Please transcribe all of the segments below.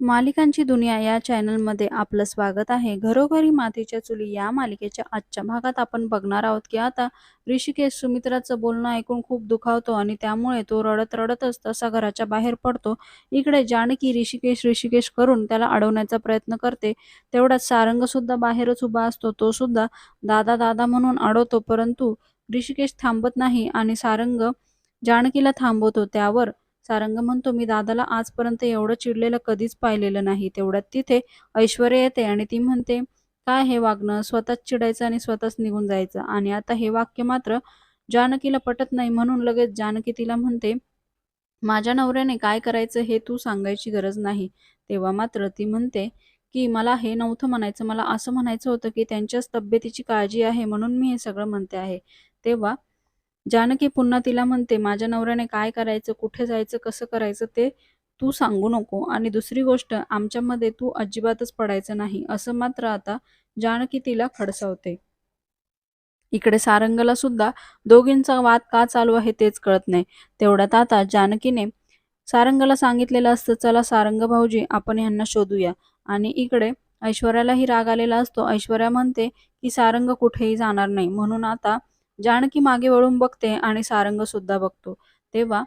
मालिकांची दुनिया या चॅनलमध्ये आपलं स्वागत आहे. घरोघरी मातीच्या चुली या मालिकेच्या आजच्या भागात आपण बघणार आहोत की आता ऋषिकेश सुमित्राचं बोलणं ऐकून खूप दुखावतो आणि त्यामुळे तो रडत रडतच तसा घराच्या बाहेर पडतो. इकडे जानकी ऋषिकेश ऋषिकेश करून त्याला अडवण्याचा प्रयत्न करते. तेवढ्यात सारंग सुद्धा बाहेरच उभा असतो. तो सुद्धा दादा दादा म्हणून अडवतो परंतु ऋषिकेश थांबत नाही आणि सारंग जानकीला थांबवतो. त्यावर सारंग म्हणतो मी दादाला आजपर्यंत एवढं चिडलेलं कधीच पाहिलेलं नाही. तेवढ्यात तिथे ऐश्वर्या येते आणि ती म्हणते काय हे वागणं स्वतःच चिडायचं आणि स्वतःच निघून जायचं आणि आता हे वाक्य मात्र जानकीला पटत नाही म्हणून लगेच जानकी तिला म्हणते माझ्या नवऱ्याने काय करायचं हे तू सांगायची गरज नाही. तेव्हा मात्र ती म्हणते की मला हे नव्हतं म्हणायचं मला असं म्हणायचं होतं की त्यांच्याच तब्येतीची काळजी आहे म्हणून मी हे सगळं म्हणते आहे. तेव्हा जानकी पुन्हा तिला म्हणते माझ्या नवऱ्याने काय करायचं कुठे जायचं कसं करायचं ते तू सांगू नको. आणि दुसरी गोष्ट आमच्यामध्ये तू अजिबातच पडायचं नाही. असं मात्र आता जानकी तिला खडसावते. इकडे सारंगला सुद्धा दोघींचा वाद का चालू आहे तेच कळत नाही. तेवढ्यात आता जानकीने सारंगला सांगितलेलं असतं चला सारंग भाऊजी आपण यांना शोधूया. आणि इकडे ऐश्वर्यालाही राग आलेला असतो. ऐश्वर्या म्हणते की सारंग कुठेही जाणार नाही. म्हणून आता जानकी मागे वळून बघते आणि सारंग सुद्धा बघतो. तेव्हा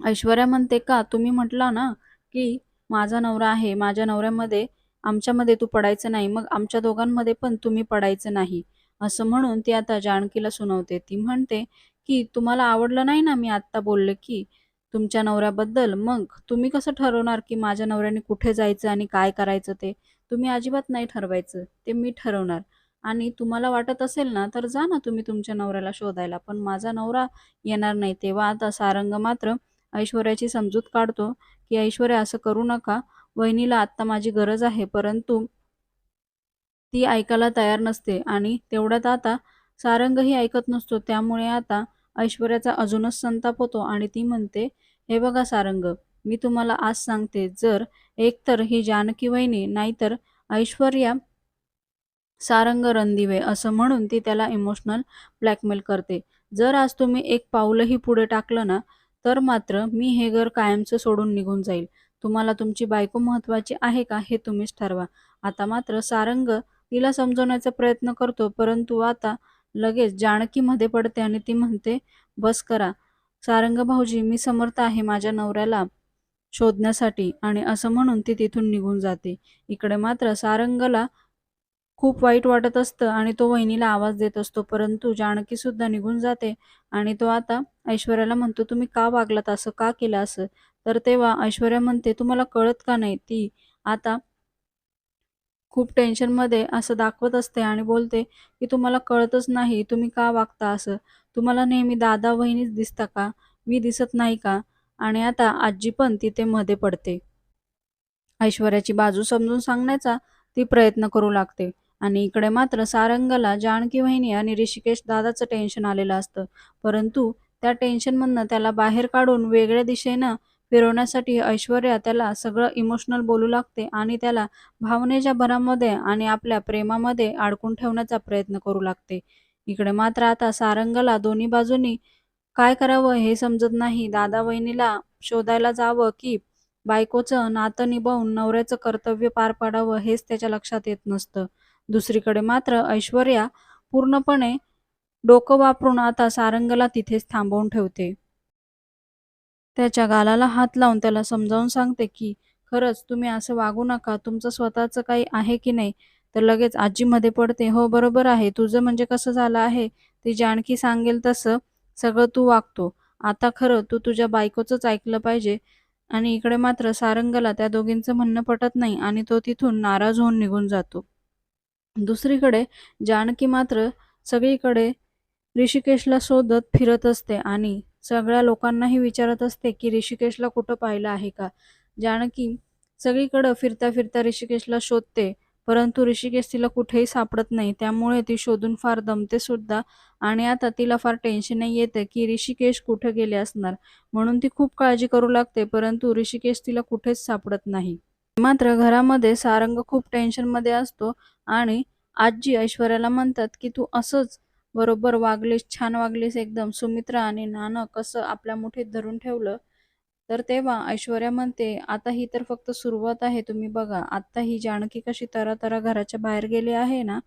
ऐश्वर्या म्हणते का तुम्ही म्हटला ना की माझा नवरा आहे माझ्या नवऱ्यामध्ये आमच्यामध्ये तू पडायचं नाही मग आमच्या दोघांमध्ये पण तुम्ही पडायचं नाही. असं म्हणून ती आता जानकीला सुनावते. ती म्हणते की तुम्हाला आवडलं नाही ना मी आत्ता बोलले की तुमच्या नवऱ्याबद्दल? मग तुम्ही कसं ठरवणार की माझ्या नवऱ्याने कुठे जायचं आणि काय करायचं ते? तुम्ही अजिबात नाही ठरवायचं. ते मी ठरवणार. आणि तुम्हाला वाटत असेल ना तर जा ना तुम्ही तुमच्या नवऱ्याला शोधायला. पण माझा नवरा येणार नाही तेव्हा आता सारंग मात्र ऐश्वर्याची समजूत काढतो की ऐश्वर्या असं करू नका. वहिनीला आत्ता माझी गरज आहे परंतु ती ऐकायला तयार नसते आणि तेवढ्यात आता सारंगही ऐकत नसतो. त्यामुळे आता ऐश्वर्याचा अजूनच संताप होतो आणि ती म्हणते हे बघा सारंग मी तुम्हाला आज सांगते जर एकतर ही जानकी वहिनी नाहीतर ऐश्वर्या सारंग रणदिवे असं म्हणून ती त्याला इमोशनल ब्लॅकमेल करते. जर आज तुम्ही एक पाऊलही पुढे टाकलं ना तर मात्र मी हे घर कायमचं सोडून निघून जाईल. तुम्हाला तुमची बायको महत्वाची आहे का हे तुम्हीच ठरवा. आता मात्र सारंग तिला समजवण्याचा प्रयत्न करतो परंतु आता लगेच जानकीमध्ये पडते आणि ती म्हणते बस करा. सारंग भाऊजी मी समर्थ आहे माझ्या नवऱ्याला शोधण्यासाठी. आणि असं म्हणून ती तिथून निघून जाते. इकडे मात्र सारंगला खूप वाईट वाटत असतं आणि तो वहिनीला आवाज देत असतो परंतु जानकी सुद्धा निघून जाते आणि तो आता ऐश्वर्याला म्हणतो तुम्ही का वागलात? असं का केलं असं? तर तेव्हा ऐश्वर्या म्हणते तुम्हाला कळत का नाही? ती आता खूप टेन्शनमध्ये असं दाखवत असते आणि बोलते की तुम्हाला कळतच नाही तुम्ही का वागता असं? तुम्हाला नेहमी दादा वहिनीच दिसता का? मी दिसत नाही का? आणि आता आजी पण तिथे मध्ये पडते. ऐश्वर्याची बाजू समजून सांगण्याचा ती प्रयत्न करू लागते. आणि इकडे मात्र सारंगला जानकी वहिनी आणि ऋषिकेश दादाचं टेन्शन आलेलं असतं. परंतु त्या टेन्शनमधनं त्याला बाहेर काढून वेगळ्या दिशेनं फिरवण्यासाठी ऐश्वर्या त्याला सगळं इमोशनल बोलू लागते आणि त्याला भावनेच्या भरामध्ये आणि आपल्या प्रेमामध्ये अडकून ठेवण्याचा प्रयत्न करू लागते. इकडे मात्र आता सारंगला दोन्ही बाजूनी काय करावं हे समजत नाही. दादा वहिनीला शोधायला जावं की बायकोचं नातं निभावून नवऱ्याचं कर्तव्य पार पाडावं हेच त्याच्या लक्षात येत नसतं. दुसरीकडे मात्र ऐश्वर्या पूर्णपणे डोकं वापरून आता सारंगला तिथेच थांबवून ठेवते. त्याच्या गालाला हात लावून त्याला समजावून सांगते की खरंच तुम्ही असं वागू नका. तुमचं स्वतःचं काही आहे की नाही तर लगेच आजीमध्ये पडते. हो बरोबर आहे. तुझं म्हणजे कसं झालं आहे? ती जानकी सांगेल तसं सगळं तू वागतो. आता खरं तू तुझ्या बायकोचंच ऐकलं पाहिजे. आणि इकडे मात्र सारंगला त्या दोघींचं म्हणणं पटत नाही आणि तो तिथून नाराज होऊन निघून जातो. दुसरीकडे जानकी मात्र सगळीकडे ऋषिकेशला शोधत फिरत असते आणि सगळ्या लोकांनाही विचारत असते की ऋषिकेशला कुठं पाहिलं आहे का? जानकी सगळीकडं फिरता फिरता ऋषिकेशला शोधते परंतु ऋषिकेश तिला कुठेही सापडत नाही. त्यामुळे ती शोधून फार दमते सुद्धा आणि आता तिला फार टेन्शनही येतं की ऋषिकेश कुठे गेले असणार? म्हणून ती खूप काळजी करू लागते परंतु ऋषिकेश तिला कुठेच सापडत नाही. मात्र घरामध्ये सारंग खूप टेन्शनमध्ये असतो आणि आजी ऐश्वर्याला म्हणतात की तू असंच बरोबर वागलीस छान वागलीस एकदम सुमित्रा आणि नानं कसं आपल्या मुठीत धरून ठेवलं तर तेव्हा ऐश्वर्या म्हणते, "आता ही तर फक्त सुरुवात आहे. तुम्ही बघा, आता ही जानकी कशी तरा-तरा घराच्या बाहेर गेली आहे ना,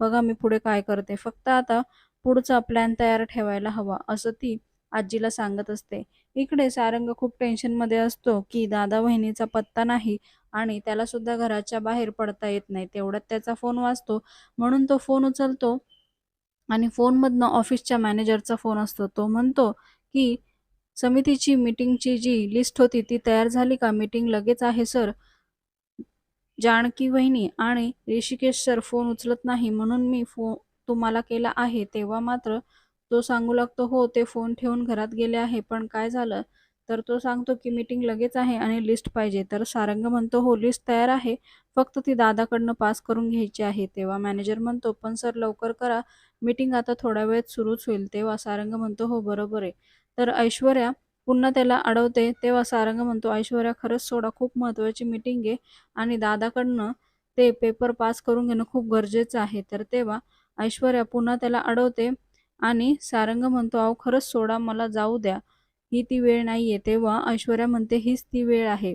बघा मी पुढे काय करते. फक्त आता पुढचा प्लॅन तयार ठेवायला हवा." असं ती आजीला सांगत असते. इकडे सारंग खूप टेन्शनमध्ये असतो, की दादा वहिनीचा पत्ता नाही आणि त्याला सुद्धा घराच्या बाहेर पडता येत नाही. तेवढ्यात त्याचा फोन वाजतो, म्हणून तो फोन उचलतो आणि फोनमधनं ऑफिसच्या मॅनेजरचा फोन असतो. तो म्हणतो, की "समितीची मीटिंगची जी लिस्ट होती ती तयार झाली का? मीटिंग लगेच आहे सर." जानकी वहिनी आणि ऋषिकेश सर फोन उचलत नाही म्हणून मी फो तुम्हाला केला आहे. तेव्हा मात्र तो सांगू लागतो, "हो, ते फोन ठेवून घरात गेले आहे. पण काय झालं?" तर तो सांगतो, की "मीटिंग लगेच आहे आणि लिस्ट पाहिजे." तर सारंग म्हणतो, "हो, लिस्ट तयार आहे. फक्त ती दादाकडनं पास करून घ्यायची आहे." तेव्हा मॅनेजर म्हणतो, "पण सर लवकर करा. मीटिंग आता थोड्या वेळात सुरूच होईल." तेव्हा सारंग म्हणतो, "हो, बरोबर आहे." तर ऐश्वर्या पुन्हा त्याला अडवते. तेव्हा सारंग म्हणतो, "ऐश्वर्या खरंच सोडा. खूप महत्त्वाची मीटिंग आहे आणि दादाकडनं ते पेपर पास करून घेणं खूप गरजेचं आहे." तर तेव्हा ऐश्वर्या पुन्हा त्याला अडवते आणि सारंग म्हणतो, "अहो खरंच सोडा. मला जाऊ द्या. ही ती वेळ नाहीये." तेव्हा ऐश्वर्या म्हणते, "हीच ती वेळ आहे.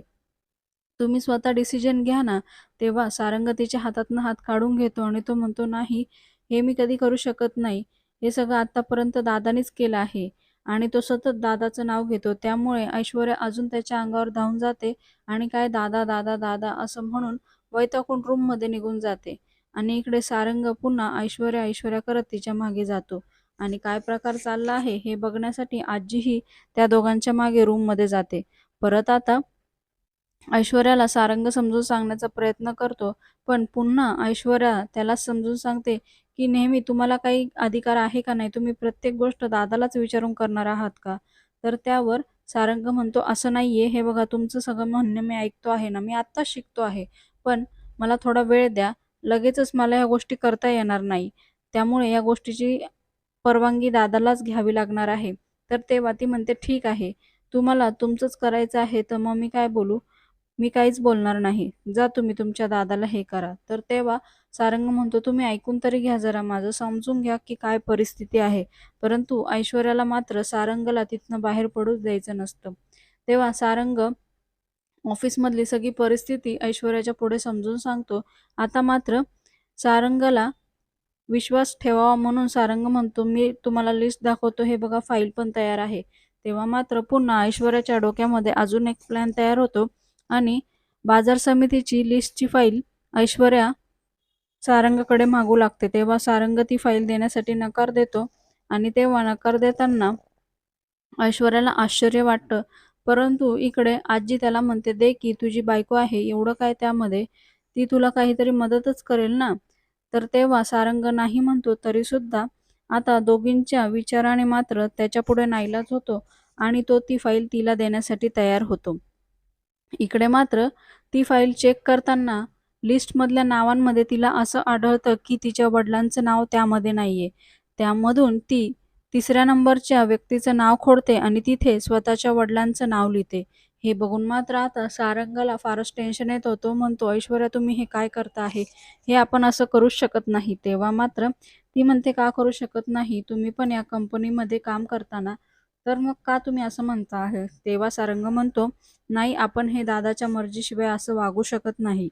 तुम्ही स्वतः डिसिजन घ्या ना." तेव्हा सारंग तिच्या हातातनं हात काढून घेतो आणि तो म्हणतो, "नाही, हे मी कधी करू शकत नाही. हे सगळं आत्तापर्यंत दादानेच केलं आहे." आणि तो सतत दादाचं नाव घेतो. त्यामुळे ऐश्वर्या अजून त्याच्या अंगावर धावून जाते आणि काय दादा, दादा, दादा असं म्हणून वैताकून रूममध्ये निघून जाते. आणि इकडे सारंग पुन्हा ऐश्वर्या, ऐश्वर्या करत तिच्यामागे जातो. आणि काय प्रकार चालला आहे हे बघण्यासाठी आजीही त्या दोघांच्या मागे रूममध्ये जाते. परत आता ऐश्वर्याला सारंग समजून सांगण्याचा प्रयत्न करतो, पण पुन्हा ऐश्वर्या त्याला समजून सांगते, की "नेहमी तुम्हाला काही अधिकार आहे का नाही? तुम्ही प्रत्येक गोष्ट दादालाच विचारून करणार आहात का?" तर त्यावर सारंग म्हणतो, "असं नाहीये. हे बघा तुमचं सगळं म्हणणं मी ऐकतो आहे ना. मी आत्ताच शिकतो आहे. पण मला थोडा वेळ द्या. लगेचच मला ह्या गोष्टी करता येणार नाही. त्यामुळे या गोष्टीची परवानगी दादालाच घ्यावी लागणार आहे." तर तेव्हा ती म्हणते, "ठीक आहे. तुम्हाला तुमचंच करायचं आहे तर मग मी काय बोलू? मी काहीच बोलणार नाही. जा तुम्ही तुमच्या दादाला हे करा." तर तेव्हा सारंग म्हणतो, "तुम्ही ऐकून तरी घ्या जरा माझं. समजून घ्या की काय परिस्थिती आहे." परंतु ऐश्वर्याला मात्र सारंगला तिथनं बाहेर पडूच द्यायचं नसतं. तेव्हा सारंग ऑफिसमधली सगळी परिस्थिती ऐश्वर्याच्या पुढे समजून सांगतो. आता मात्र सारंगला विश्वास ठेवावा म्हणून सारंग म्हणतो, "मी तुम्हाला लिस्ट दाखवतो. हे बघा फाईल पण तयार आहे." तेव्हा मात्र पुन्हा ऐश्वर्याच्या डोक्यामध्ये अजून एक प्लॅन तयार होतो आणि बाजार समितीची लिस्टची फाईल ऐश्वर्या सारंगकडे मागू लागते. तेव्हा सारंग ती फाईल देण्यासाठी नकार देतो आणि तेव्हा नकार देताना ऐश्वर्याला आश्चर्य वाटतं. परंतु इकडे आजी त्याला म्हणते, "दे की तुझी बायको आहे. एवढं काय त्यामध्ये? ती तुला काहीतरी मदतच करेल ना." तर तेव्हा सारंग नाही म्हणतो. तरीसुद्धा आता दोघींच्या विचाराने मात्र त्याच्यापुढे नाईलाज होतो आणि तो ती फाईल तिला देण्यासाठी तयार होतो. इकडे मात्र ती फाईल चेक करताना लिस्टमधल्या नावांमध्ये तिला असं आढळतं, की तिच्या वडिलांचं नाव त्यामध्ये नाहीये. त्यामधून ती तिसऱ्या नंबरच्या व्यक्तीचं नाव खोडते आणि तिथे स्वतःच्या वडिलांचं नाव लिहिते. हे बघून मात्र आता सारंगला फारच टेन्शन येत होतो म्हणतो, "ऐश्वर्या तुम्ही हे काय करता आहे? हे आपण असं करूच शकत नाही." तेव्हा मात्र ती म्हणते, "का करू शकत नाही? तुम्ही पण या कंपनीमध्ये काम करताना तर मग का तुम्ही असं म्हणता आहे?" तेव्हा सारंग म्हणतो, "नाही, आपण हे दादाच्या मर्जीशिवाय असं वागू शकत नाही."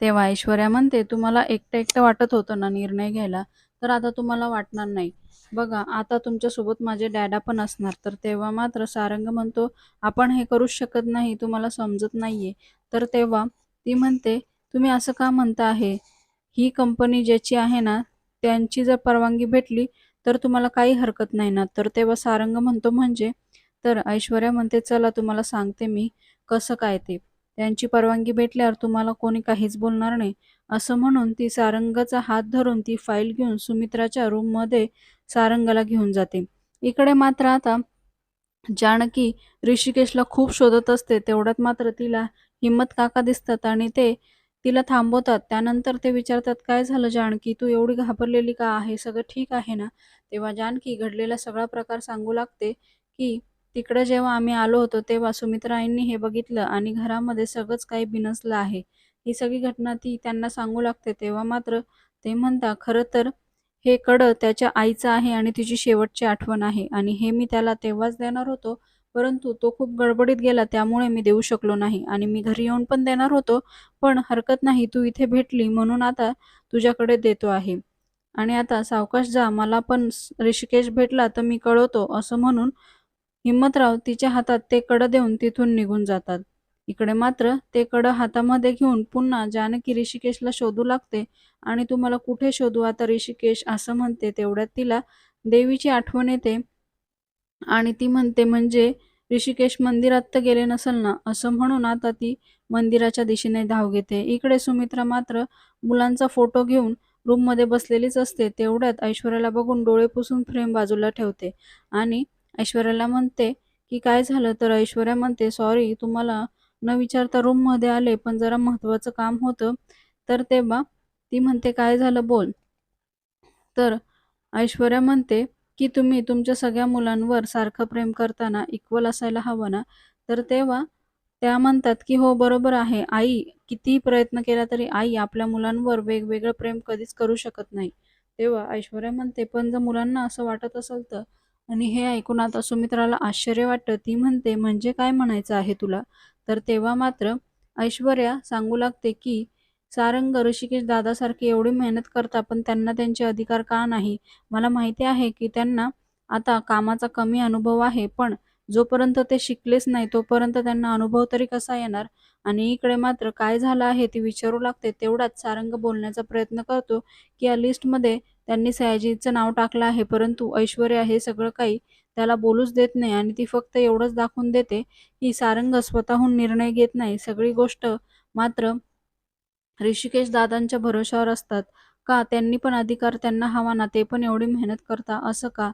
तेव्हा ऐश्वर्या म्हणते, "तुम्हाला एकटं-एकटं वाटत होतं ना निर्णय घ्यायला, तर आता तुम्हाला वाटणार नाही. बघा आता तुमच्यासोबत माझे डॅडा पण असणार." तर तेव्हा मात्र सारंग म्हणतो, "आपण हे करूच शकत नाही. तुम्हाला समजत नाहीये." तर तेव्हा ती म्हणते, "तुम्ही असं का म्हणता आहे? ही कंपनी ज्याची आहे ना, त्यांची जर परवानगी भेटली तर तुम्हाला काही हरकत नाही ना?" तर तेव्हा सारंग म्हणतो, "म्हणजे?" तर ऐश्वर्या म्हणते, "चला तुम्हाला सांगते मी कसं काय ते. त्यांची परवानगी भेटल्यावर तुम्हाला कोणी काहीच बोलणार नाही." असं म्हणून ती सारंगाचा हात धरून ती फाईल घेऊन सुमित्राच्या रूममध्ये सारंगाला घेऊन जाते. इकडे मात्र आता जानकी ऋषिकेशला खूप शोधत असते. तेवढ्यात मात्र तिला हिम्मत काका दिसतात आणि ते तिला थांबवतात. त्यानंतर ते विचारतात, "काय झालं जानकी? तू एवढी घाबरलेली का आहे? सगळं ठीक आहे ना?" तेव्हा जानकी घडलेला सगळा प्रकार सांगू लागते, की "तिकडे जेव्हा आम्ही आलो होतो तेव्हा सुमित्राईंनी हे बघितलं आणि घरामध्ये सगळंच काही बिनसलं आहे." ही सगळी घटना ती त्यांना सांगू लागते. तेव्हा मात्र ते म्हणता "खरं तर हे कडं त्याच्या आईचं आहे आणि तिची शेवटची आठवण आहे आणि हे मी त्याला तेव्हाच देणार होतो, परंतु तो खूप गडबडीत गेला त्यामुळे मी देऊ शकलो नाही आणि मी घरी येऊन पण देणार होतो पण हरकत नाही तू इथे भेटली म्हणून आता तुझ्याकडे देतो आहे आणि आता सावकाश जा मला पण ऋषिकेश भेटला तर मी कळवतो असं म्हणून हिम्मतराव तिच्या हातात ते कड देऊन तिथून निघून जातात. इकडे मात्र ते कड हातामध्ये घेऊन पुन्हा जानकी ऋषिकेशला शोधू लागते आणि तुम्हाला कुठे शोधू आता ऋषिकेश असं म्हणते. तेवढ्यात तिला देवीची आठवण येते आणि ती म्हणते म्हणजे ऋषिकेश मंदिरात तर गेले नसेल ना असं म्हणून आता ती मंदिराच्या दिशेने धाव घेते. इकडे सुमित्रा मात्र मुलांचा फोटो घेऊन रूममध्ये बसलेलीच असते. तेवढ्यात ऐश्वर्याला बघून डोळे पुसून फ्रेम बाजूला ठेवते आणि ऐश्वर्याला म्हणते की काय झालं? तर ऐश्वर्या म्हणते सॉरी तुम्हाला न विचारता रूममध्ये आले पण जरा महत्त्वाचं काम होतं. तर तेव्हा ती म्हणते काय झालं बोल. तर ऐश्वर्या म्हणते की तुम्ही तुमच्या सगळ्या मुलांवर सारखं प्रेम करताना इक्वल असायला हवं ना? तर तेव्हा त्या म्हणतात की हो बरोबर आहे. आई कितीही प्रयत्न केला तरी आई आपल्या मुलांवर वेगवेगळं प्रेम कधीच करू शकत नाही. तेव्हा ऐश्वर्या म्हणते पण जर मुलांना असं वाटत असेल तर आणि हे ऐकून आता सुमित्राला आश्चर्य वाटतं. ती म्हणते म्हणजे काय म्हणायचं आहे तुला? तर तेव्हा मात्र ऐश्वर्या सांगू लागते की सारंग ऋषिकेश दादासारखी एवढी मेहनत करता पण त्यांना त्यांचे अधिकार का नाही? मला माहिती आहे की त्यांना आता कामाचा कमी अनुभव आहे पण जोपर्यंत ते शिकलेच नाही तोपर्यंत त्यांना अनुभव तरी कसा येणार? आणि इकडे मात्र काय झालं आहे ते विचारू लागते. तेवढाच सारंग बोलण्याचा प्रयत्न करतो की या लिस्टमध्ये त्यांनी सयाजीचं नाव टाकलं आहे. परंतु ऐश्वर्या हे सगळं काही त्याला बोलूच देत नाही आणि ती फक्त एवढंच दाखवून देते की सारंग स्वतःहून निर्णय घेत नाही. सगळी गोष्ट मात्र ऋषिकेश दादांच्या भरोशावर असतात. का? त्यांनी पण अधिकार त्यांना हवा ना ते पण एवढी मेहनत करता असं का?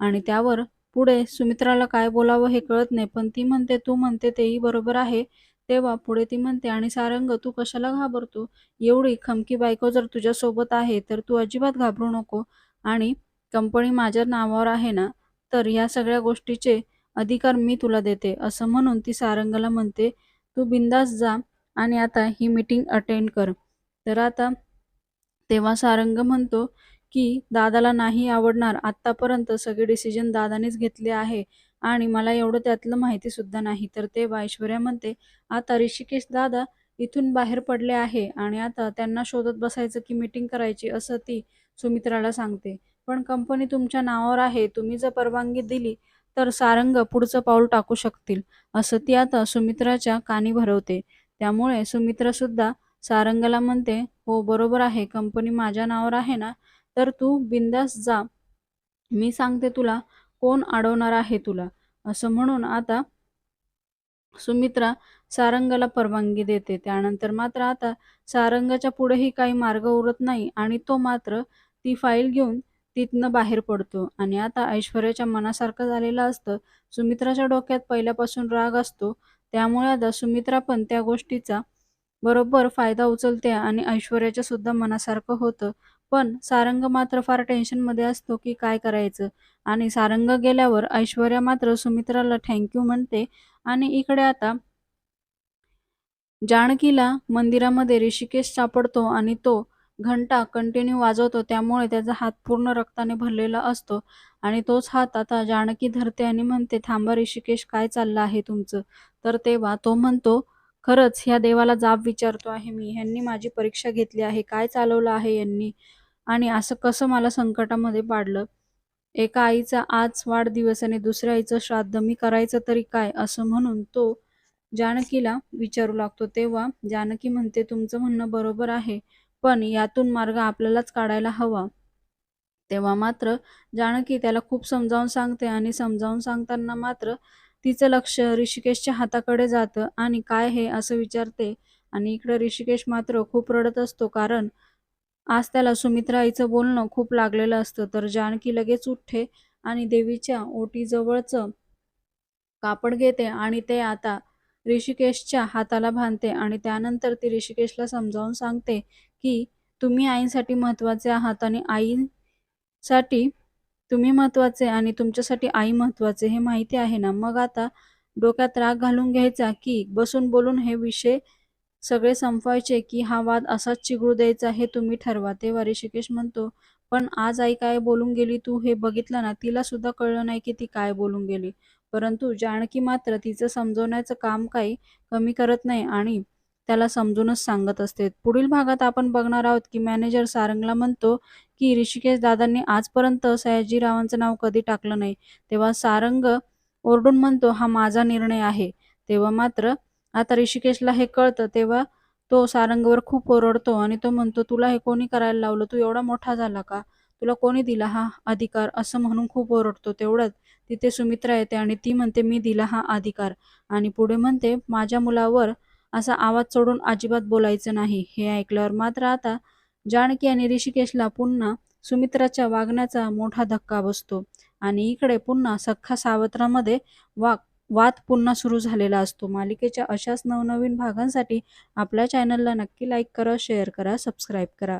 आणि त्यावर पुढे सुमित्राला काय बोलावं हे कळत नाही. पण ती म्हणते तू म्हणते तेही बरोबर आहे. तेव्हा पुढे ती म्हणते आणि सारंग तू कशाला घाबरतो? एवढी खमकी बायको जर तुझ्यासोबत आहे तर तू अजिबात घाबरू नको. आणि कंपनी माझ्या नावावर आहे ना तर या सगळ्या गोष्टीचे अधिकार मी तुला देते. असं म्हणून ती सारंगला म्हणते तू बिंदास जा आणि आता ही मीटिंग अटेंड कर. तर आता तेव्हा सारंग म्हणतो की दादाला नाही आवडणार आत्तापर्यंत सगळे डिसिजन दादानेच घेतले आहे. आणि मला एवढं त्यातलं माहिती सुद्धा नाही. तर तेव्हा ऐश्वर्या म्हणते आता ऋषिकेश दादा इथून बाहेर पडले आहे आणि आता त्यांना शोधत बसायचं की मीटिंग करायची असं ती सुमित्राला सांगते. पण कंपनी तुमच्या नावावर आहे तुम्ही जर परवानगी दिली तर सारंग पुढचं पाऊल टाकू शकतील असं ती आता सुमित्राच्या कानी भरवते. त्यामुळे सुमित्रा सुद्धा सारंगला म्हणते हो बरोबर आहे कंपनी माझ्या नावावर आहे ना तर तू बिंदास जा. मी सांगते तुला कोण अडवणार आहे तुला? असं म्हणून आता सुमित्रा सारंगाला परवानगी देते. त्यानंतर मात्र आता सारंगाच्या पुढेही काही मार्ग उरत नाही आणि तो मात्र ती फाईल घेऊन तिथनं बाहेर पडतो. आणि आता ऐश्वर्याच्या मनासारखं झालेलं असतं. सुमित्राच्या डोक्यात पहिल्यापासून राग असतो. त्यामुळे आता सुमित्रा पण त्या गोष्टीचा बरोबर फायदा उचलते आणि ऐश्वर्याच्या सुद्धा मनासारखं होतं. पण सारंग मात्र फार टेन्शनमध्ये असतो की काय करायचं? आणि सारंग गेल्यावर ऐश्वर्या मात्र सुमित्राला थँक्यू म्हणते. आणि इकडे आता जानकीला मंदिरामध्ये ऋषिकेश सापडतो आणि तो घंटा कंटिन्यू वाजवतो. त्यामुळे त्याचा हात पूर्ण रक्ताने भरलेला असतो. आणि तोच हात आता जानकी धरते आणि म्हणते थांबा ऋषिकेश काय चाललं आहे तुमचं? तर तेव्हा तो म्हणतो खरंच ह्या देवाला जाब विचारतो आहे मी. ह्यांनी माझी परीक्षा घेतली आहे. काय चालवलं आहे यांनी? आणि असं कसं मला संकटामध्ये पाडलं? एका आईचा आज वाढदिवस आणि दुसऱ्या आईचं श्राद्ध मी करायचं तरी काय असं म्हणून तो जानकीला विचारू लागतो. तेव्हा जानकी म्हणते तुमचं म्हणणं बरोबर आहे पण यातून मार्ग आपल्यालाच काढायला हवा. तेव्हा मात्र जानकी त्याला खूप समजावून सांगते आणि समजावून सांगताना मात्र तिचं लक्ष ऋषिकेशच्या हाताकडे जातं आणि काय हे असं विचारते. आणि इकडे ऋषिकेश मात्र खूप रडत असतो कारण आज त्याला सुमित्रा आईचं बोलणं खूप लागलेलं असतं तर जानकी लगेच उठते आणि देवीच्या ओटीजवळचं कापड घेते आणि ते आता ऋषिकेशच्या हाताला बांधते आणि त्यानंतर ती ऋषिकेशला समजावून सांगते की तुम्ही आईसाठी महत्त्वाचे आहात आणि आईसाठी तुम्ही महत्त्वाचे आणि तुमच्यासाठी आई महत्त्वाचे हे माहिती आहे ना? मग आता डोक्यात राग घालून घ्यायचा की बसून बोलून हे विषय सगळे संपवायचे की हा वाद असाच चिघळू द्यायचा हे तुम्ही ठरवा तेव्हा ऋषिकेश म्हणतो. पण आज आई काय बोलून गेली तू हे बघितलं ना तिला सुद्धा कळलं नाही की ती काय बोलून गेली. परंतु जानकी मात्र तिचं समजवण्याचं काम काही कमी करत नाही आणि त्याला समजूनच सांगत असते. पुढील भागात आपण बघणार आहोत की मॅनेजर सारंगला म्हणतो की ऋषिकेश दादांनी आजपर्यंत सयाजीरावांचं नाव कधी टाकलं नाही. तेव्हा सारंग ओरडून म्हणतो हा माझा निर्णय आहे. तेव्हा मात्र आता ऋषिकेशला हे कळतं तेव्हा तो सारंगवर खूप ओरडतो आणि तो म्हणतो तुला हे कोणी करायला लावलं? तू एवढा मोठा झाला का? तुला कोणी दिला हा अधिकार? असं म्हणून खूप ओरडतो तेवढ्यात तिथे सुमित्रा येते आणि ती म्हणते मी दिला हा अधिकार. आणि पुढे म्हणते माझ्या मुलावर असा आवाज सोडून अजिबात बोलायचं नाही. हे ऐकल्यावर मात्र आता जानकी आणि ऋषिकेशला पुन्हा सुमित्राच्या वागण्याचा मोठा धक्का बसतो. आणि इकडे पुन्हा सख्खा सावत्रामध्ये वाघ वाद पुन्हा सुरू झालेला असतो. मालिकेच्या अशाच नवनवीन भागांसाठी आपल्या चॅनलला नक्की लाईक करा शेअर करा सबस्क्राईब करा.